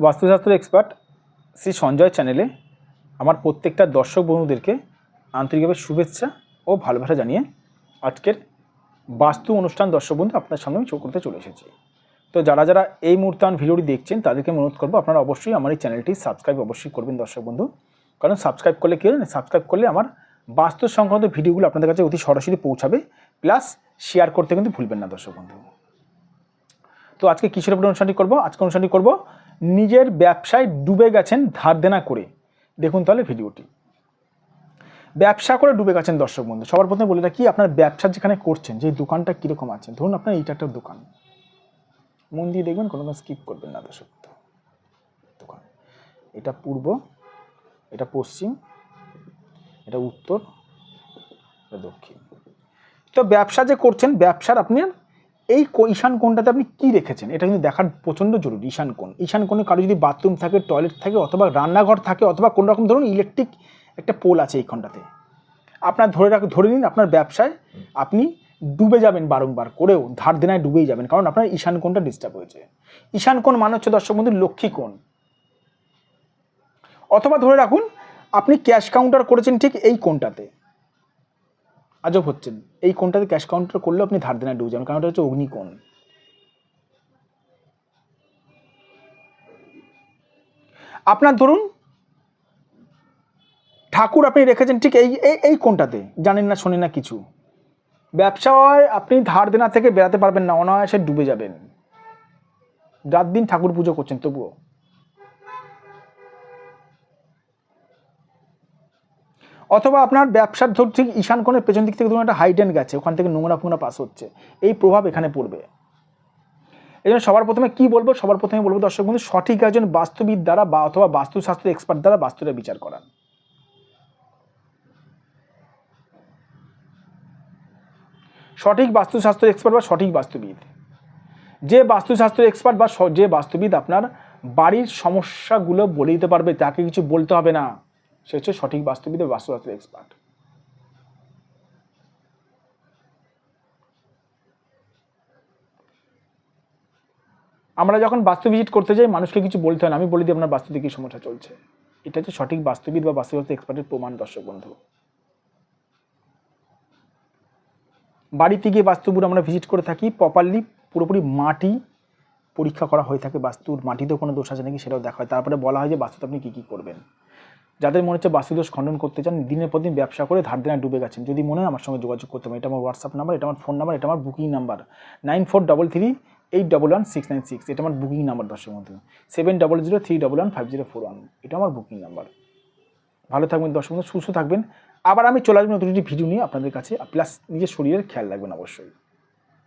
বাস্তুশাস্ত্র এক্সপার্ট শ্রী সঞ্জয় চ্যানেলে আমার প্রত্যেকটা দর্শক বন্ধুদেরকে আন্তরিকভাবে শুভেচ্ছা ও ভালোবাসা জানিয়ে আজকের বাস্তু অনুষ্ঠান দর্শক বন্ধু আপনার সামনে আমি চোখ করতে চলে এসেছি। তো যারা যারা এই মুহূর্তে আমার ভিডিওটি দেখছেন, তাদেরকে অনুরোধ করব আপনারা অবশ্যই আমার এই চ্যানেলটি সাবস্ক্রাইব অবশ্যই করবেন দর্শক বন্ধু। কারণ সাবস্ক্রাইব করলে কী হয় সাবস্ক্রাইব করলে আমার বাস্তু সংক্রান্ত ভিডিওগুলো আপনাদের কাছে অতি সরাসরি পৌঁছাবে প্লাস শেয়ার করতে কিন্তু ভুলবেন না দর্শক বন্ধু। তো আজকে কিসের উপরে অনুষ্ঠানটি করব? আজকে অনুষ্ঠানটি করব নিজের ব্যবসায় ডুবে গেছেন ধার দেনা করে। দেখুন তাহলে ভিডিওটি। ব্যবসা করে ডুবে গেছেন দর্শক বন্ধু। সবার প্রথমে বলে রাখি, আপনার ব্যবসা যেখানে করছেন, যে দোকানটা কীরকম আছে, ধরুন আপনার এইটা একটা দোকান। মন দিয়ে দেখবেন কোনো স্কিপ করবেন না দর্শক। দোকান। এটা পূর্ব, এটা পশ্চিম, এটা উত্তর, এটা দক্ষিণ। তো ব্যবসা যে করছেন, ব্যবসার আপনি এই ঈশান কোণটাতে আপনি কি রেখেছেন? এটা কিন্তু দেখার প্রচণ্ড জরুরি, ঈশান কোণ। ঈশান কোণে কারও যদি বাথরুম থাকে, টয়লেট থাকে, অথবা রান্নাঘর থাকে, অথবা কোনো রকম ধরুন ইলেকট্রিক একটা পোল আছে এই এইখানটাতে আপনার ধরে রাখ ধরে নিন আপনার ব্যবসায় আপনি ডুবে যাবেন বারংবার করেও, ধার দেনায় ডুবেই যাবেন, কারণ আপনার ঈশান কোণটা ডিস্টার্ব হয়েছে। ঈশান কোণ মানে হচ্ছে দর্শক বন্ধু লক্ষ্মী কোণ। অথবা ধরে রাখুন, আপনি ক্যাশ কাউন্টার করেছেন ঠিক এই কোণটাতে। আজব হচ্ছেন। এই কোনটাতে ক্যাশ কাউন্টার করলেও আপনি ধার দেনায় ডুবে যাবেন, কারণ এটা হচ্ছে অগ্নিকোণ। আপনার ধরুন, ঠাকুর আপনি রেখেছেন ঠিক এই এই কোণটাতে, জানেন না, শোনেন না কিছু। ব্যবসায় আপনি ধার দেনা থেকে বেরাতে পারবেন না, অনায়াসে ডুবে যাবেন। রাত দিন ঠাকুর পুজো করছেন, তবুও। অথবা আপনার ব্যবসার ধর ঠিক ঈশান কোণের পেছন দিক থেকে ধরুন একটা হাইডেন গেছে, ওখান থেকে নোংরা ফোংরা পাস হচ্ছে। এই প্রভাব এখানে পড়বে। এই জন্য সবার প্রথমে কি বলব? সবার প্রথমে বলব দর্শক বন্ধু, সঠিক একজন বাস্তুবিদ দ্বারা বা অথবা বাস্তুশাস্ত্র এক্সপার্ট দ্বারা বাস্তুটা বিচার করান। সঠিক বাস্তুশাস্ত্র এক্সপার্ট বা সঠিক বাস্তুবিদ। যে বাস্তুশাস্ত্র এক্সপার্ট বা যে বাস্তুবিদ আপনার বাড়ির সমস্যাগুলো বলে দিতে পারবে, তাকে কিছু বলতে হবে না। সে হচ্ছে সঠিক বাস্তুবিদ বা বাস্তুশাস্ত্র এক্সপার্ট আমরা যখন বাস্তু ভিজিট করতে যাই, মানুষকে কিছু বলতে হয় না। আমি বলে দিই আপনার বাস্তুতে কী সমস্যা চলছে। এটা হচ্ছে সঠিক বাস্তুবিদ বা বাস্তুশাস্ত্র এক্সপার্টের প্রমাণ, দর্শক বন্ধু। বাড়িতে গিয়ে বাস্তুপুর আমরা ভিজিট করে থাকি প্রপারলি পুরোপুরি মাটি পরীক্ষা করা হয়ে থাকে বাস্তুর। মাটিতেও কোনো দোষ আছে নাকি সেটাও দেখা হয়। তারপরে বলা হয় যে বাস্তুতে আপনি কী কী করবেন। যাদের মনে হচ্ছে বাস্তুদোষ খণ্ডন করতে চান, দিনের পর দিন ব্যবসা করে ধার দেনা ডুবে গেছেন। যদি মনে হয় আমার সঙ্গে যোগাযোগ করতে পারেন, এটা আমার হোয়াটসঅ্যাপ নাম্বার এটা আমার ফোন নাম্বার এটা আমার booking number nine four double three eight double one six nine six এটা আমার বুকিং নাম্বার দশের মধ্যে। Seven double zero three double one five zero four one এটা আমার বুকিং নাম্বার ভালো থাকবেন দর্শক বন্ধু, সুস্থ থাকবেন। আবার আমি চলে আসব নতুন ভিডিও নিয়ে আপনাদের কাছে প্লাস নিজের শরীরের খেয়াল রাখবেন অবশ্যই।